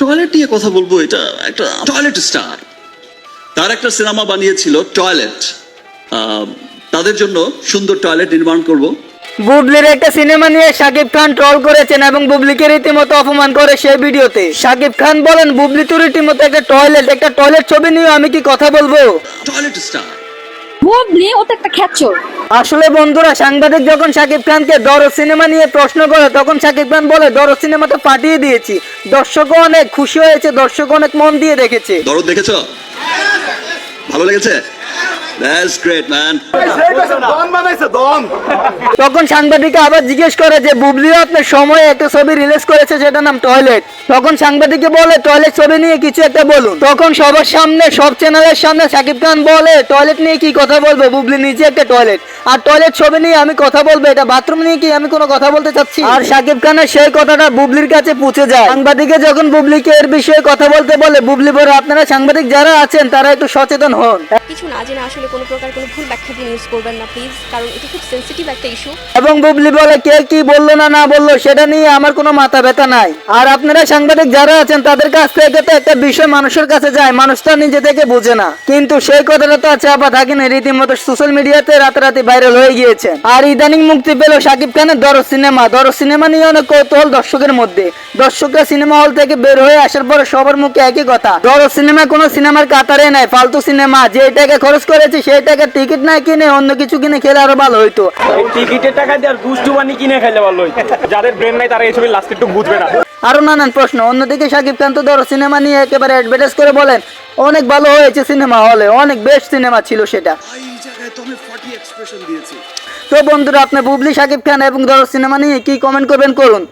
Toilet নিয়ে কথা বলব এটা একটা টয়লেট স্টার তার একটা সিনেমা বানিয়েছিল টয়লেট তাদের জন্য সুন্দর টয়লেট নির্মাণ করব। বুবলির একটা সিনেমা নিয়ে শাকিব খান ট্রল করেছেন এবং বুবলিকে রীতিমতো অপমান করে সেই ভিডিওতে। শাকিব খান বলেন বুবলি তো রীতিমতো একটা টয়লেট একটা টয়লেট ছবি নিয়ে আমি কি কথা বলব? টয়লেট স্টার বুবলি ও তো একটা খ্যাচর আসলে বন্ধুরা সাংবাদিক যখন শাকিব খানকে দরজ সিনেমা নিয়ে প্রশ্ন করে তখন শাকিব খান বলে দরজ সিনেমাটা পাঠিয়ে দিয়েছি। দর্শকও অনেক খুশি হয়েছে দর্শক অনেক মন দিয়ে দেখেছে। দরদ দেখেছ? ভালো লেগেছে? তখন সাংবাদিকে আবার জিজ্ঞেস করে যে বুবলিও আপনার সময় একটা ছবি রিলিজ করেছে সেটার নাম টয়লেট তখন সাংবাদিকে বলে টয়লেট ছবি নিয়ে কিছু একটা বলুন। তখন সবার সামনে সব চ্যানেলের সামনে সাকিব খান বলে টয়লেট নিয়ে কি কথা বলবে? বুবলি নিজে একটা টয়লেট আর টয়লেট ছবি নিয়ে আমি কথা বলব এটা বাথরুম নিয়ে কি আমি কোনো কথা বলতে চাচ্ছি? আর সাকিব খানের সেই কথাটা বুবলির কাছে পৌঁছে যায়। সাংবাদিকে যখন বুবলিকে এর বিষয়ে কথা বলতে বলে বুবলি বলে আপনারা সাংবাদিক যারা আছেন তারা একটু সচেতন হন। কিছু না জেনে আসলে কোনো প্রকার কোনো ভুল ব্যাখ্যা দিয়ে নিউজ করবেন না প্লিজ কারণ এটা খুব সেন্সিটিভ একটা ইস্যু এবং বুবলি বলে, কে কি বলল না না বলল, সেটা নিয়ে আমার কোনো মাথা ব্যথা নাই। আর আপনারা সাংবাদিক যারা আছেন, তাদের কাছ থেকে তো একটা বিষয় মানুষের কাছে যায়, মানুষটা নিজে থেকে বুঝে না। কিন্তু সেই কথাটা তো চাপা থাকে না রীতিমতো সোশ্যাল মিডিয়াতে রাতারাতি ভাইরাল হয়ে গিয়েছে। আর ইদানিং মুক্তি পেল শাকিব খানের দরজ সিনেমা। দরজ সিনেমা নিয়ে অনেক কৌতূহল দর্শকের মধ্যে। দর্শকরা সিনেমা হল থেকে বের হয়ে আসার পরে সবার মুখে একই কথা। দরজ সিনেমা কোনো সিনেমার কাতারে নাই, ফালতু সিনেমা যে এটাকে খরচ করেছে সেই টাকা টিকিট না কিনে অন্য কিছু কিনে খেলে আরও ভালো হইতো। টিকিটের টাকা দিয়ে আর দুষ্টু বানি কিনে খাইলে ভালো হইতো। যাদের ব্রেন নাই তারা এই ছবি লাস্ট একটু বুঝবে না। আরও নানান প্রশ্ন। অন্যদিকে শাকিব খান তো ধরো সিনেমা নিয়ে একেবারে অ্যাডভার্টাইজ করে বলেন অনেক ভালো হয়েছে সিনেমা হলে অনেক বেস্ট সিনেমা ছিল সেটা। তো বন্ধুরা আপনি বুবলি শাকিব খান এবং ধরো সিনেমা নিয়ে কি কমেন্ট করবেন করুন।